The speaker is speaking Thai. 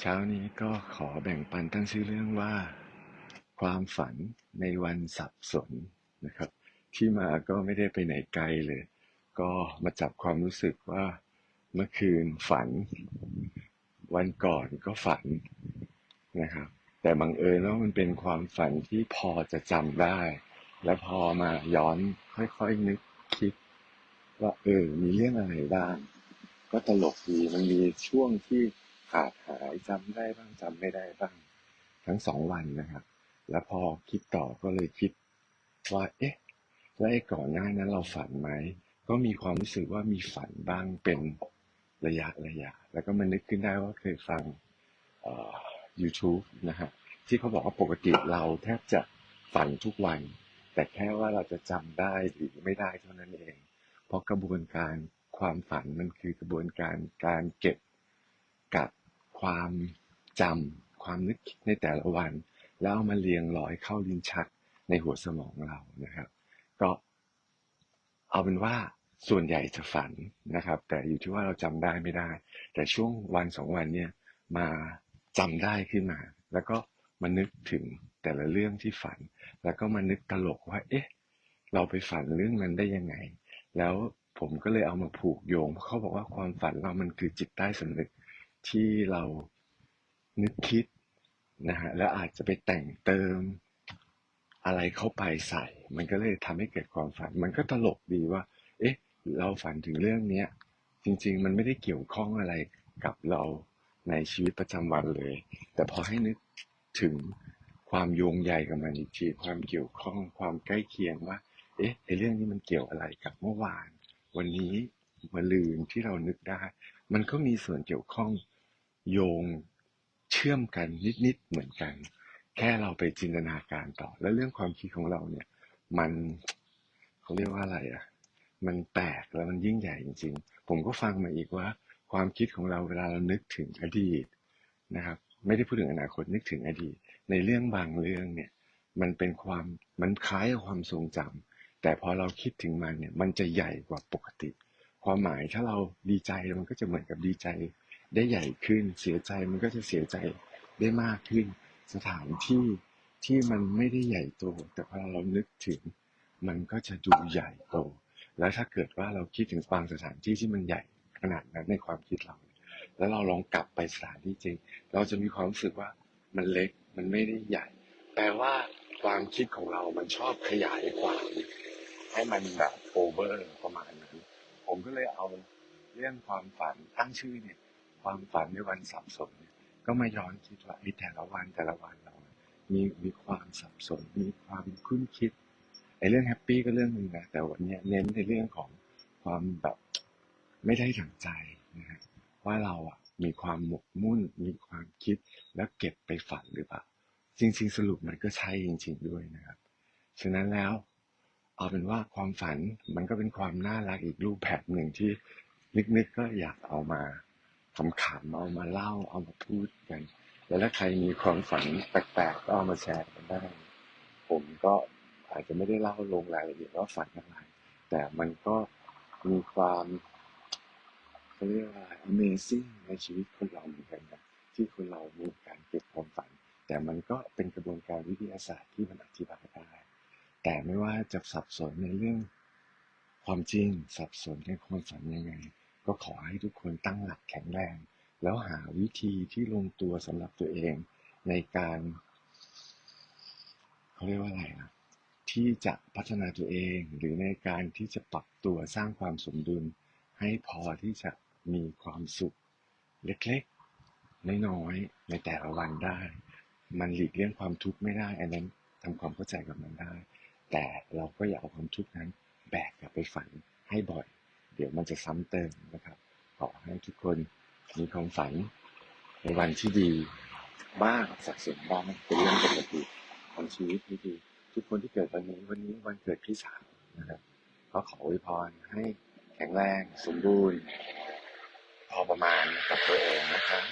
เช้านี้ก็ขอแบ่งปันตั้งชื่อเรื่องว่า ความฝันในวันสับสนนะครับ ที่มาก็ไม่ได้ไปไหนไกลเลย ก็มาจับความรู้สึกว่าเมื่อคืนฝัน วันก่อนก็ฝันนะครับ แต่บังเอิญว่ามันเป็นความฝันที่พอจะจำได้ และพอมาย้อนค่อยๆนึกคิด ว่าเออมีเรื่องอะไรบ้างก็ตลกดีมันมีช่วงที่ ขาดหายจำได้บ้างจำไม่ได้บ้าง ทั้งสองวันนะครับ แล้วพอคิดต่อก็เลยคิดว่า เอ๊ะแล้วไอ้ก่อนหน้านั้นเราฝันไหม ก็มีความรู้สึกว่ามีฝันบ้างเป็นระยะระยะ แล้วก็มันนึกขึ้นได้ว่าเคยฟังเอ่อ YouTube นะฮะที่เขาบอกว่าปกติเราแทบจะฝันทุกวัน แต่แค่ว่าเราจะจำได้หรือไม่ได้เท่านั้นเอง เพราะกระบวนการความฝันมันคือกระบวนการการเก็บ กับความจำความนึกคิดในแต่ละวัน แล้วเอามาเรียงร้อยเข้าลิ้นชักในหัวสมองเรานะครับ ก็เอาเป็นว่าส่วนใหญ่จะฝันนะครับ แต่อยู่ที่ว่าเราจำได้ไม่ได้ แต่ช่วงวันสองวันเนี่ยมาจำได้ขึ้นมา แล้วก็มานึกถึงแต่ละเรื่องที่ฝัน แล้วก็มานึกตลกว่า เอ๊ะ เราไปฝันเรื่องนั้นได้ยังไง แล้วผมก็เลยเอามาผูกโยงเพราะเขาบอกว่าความฝันเรามันคือจิตใต้สำนึก ที่เรานึกคิดนะฮะแล้วอาจจะไปแต่งเติมอะไรเข้าไปใส่ มันก็เลยทำให้เกิดความฝัน มันก็ตลกดีว่า เอ๊ะ เราฝันถึงเรื่องนี้จริง ๆ มันไม่ได้เกี่ยวข้องอะไรกับเราในชีวิตประจำวันเลย แต่พอให้นึกถึงความโยงใยกับมันอีกทีความเกี่ยวข้องความใกล้เคียงว่า เอ๊ะไอเรื่องนี้มันเกี่ยวอะไรกับเมื่อวาน วันนี้มะลืนที่เรานึกได้ มันก็มีส่วนเกี่ยวข้อง โยงเชื่อมกันนิดๆเหมือนกัน แค่เราไปจินตนาการต่อ แล้วเรื่องความคิดของเราเนี่ย มันเขาเรียกว่าอะไรอะ มันแปลกแล้วมันยิ่งใหญ่จริง ๆ ผมก็ฟังมาอีกว่า ความคิดของเราเวลาเรานึกถึงอดีตนะครับ ไม่ได้พูดถึงอนาคตนึกถึงอดีต ในเรื่องบางเรื่องเนี่ย มันเป็นความมันคล้ายกับความทรงจำแต่พอเราคิดถึงมันเนี่ย มันจะใหญ่กว่าปกติ ความหมายถ้าเราดีใจมันก็จะเหมือนกับดีใจ ได้ใหญ่ขึ้น เสียใจมันก็จะเสียใจได้มากขึ้น สถานที่ที่มันไม่ได้ใหญ่โต แต่พอเรานึกถึง มันก็จะดูใหญ่โต แล้วถ้าเกิดว่าเราคิดถึงบางสถานที่ที่มันใหญ่ขนาดนั้นในความคิดเรา แล้วเราลองกลับไปสถานที่จริง เราจะมีความรู้สึกว่ามันเล็กมันไม่ได้ใหญ่ แปลว่าความคิดของเรามันชอบขยายความให้มันแบบโอเวอร์ประมาณนั้น ผมก็เลยเอาเรื่องความฝันตั้งชื่อเนี่ย ความฝันในวันสับสนเนี่ยก็มาย้อนคิดว่าไอ้แต่ละวันแต่ละวันเรา มีมีความสับสน มีความคุ้นคิดไอ้เรื่องแฮปปี้ก็เรื่องหนึ่งนะแต่วันนี้เน้นในเรื่องของความแบบไม่ได้ดั่งใจนะฮะว่าเราอะมีความหมกมุ่น มีความคิดแล้วเก็บไปฝันหรือเปล่า จริง ๆ สรุปมันก็ใช่จริง ๆ ด้วยนะครับฉะนั้นแล้วเอาเป็นว่าความฝันมันก็เป็นความน่ารักอีกรูปแบบหนึ่งที่นึกๆก็อยากเอามา ขำๆเอามาเล่าเอามาพูดกัน แล้วถ้าใครมีความฝันแปลกๆก็เอามาแชร์กันได้ ผมก็อาจจะไม่ได้เล่าลงรายละเอียดว่าฝันอะไร แต่มันก็มีความเขาเรียกว่า amazing ในชีวิตคนเราเหมือนกันนะที่คนเรามีการเก็บความฝัน แต่มันก็เป็นกระบวนการวิทยาศาสตร์ที่มันอธิบายได้ แต่ไม่ว่าจะสับสนในเรื่องความจริงสับสนในความฝันยังไง ก็ขอให้ทุกคนตั้งหลักแข็งแรง แล้วหาวิธีที่ลงตัวสำหรับตัวเองในการเขาเรียกว่าอะไรนะที่จะพัฒนาตัวเองหรือในการที่จะปรับตัวสร้างความสมดุล ให้พอที่จะมีความสุขเล็กๆ น้อยๆ ในแต่ละวันได้ มันหลีกเลี่ยงความทุกข์ไม่ได้ อันนั้นทำความเข้าใจกับมันได้ แต่เราก็อย่าเอาความทุกข์นั้นแบกกลับไปฝันให้บ่อย เดี๋ยวมันจะซ้ำเติมนะครับขอให้ทุกคนมีความฝันในวันที่ดีบ้างสักส่วนบ้างเป็นเรื่องปกติของชีวิตที่ดีทุกคนที่เกิดวันนี้วันนี้วันเกิดพี่สาวนะครับก็ขออวยพรให้แข็งแรง สมบูรณ์ พอประมาณกับตัวเองนะครับ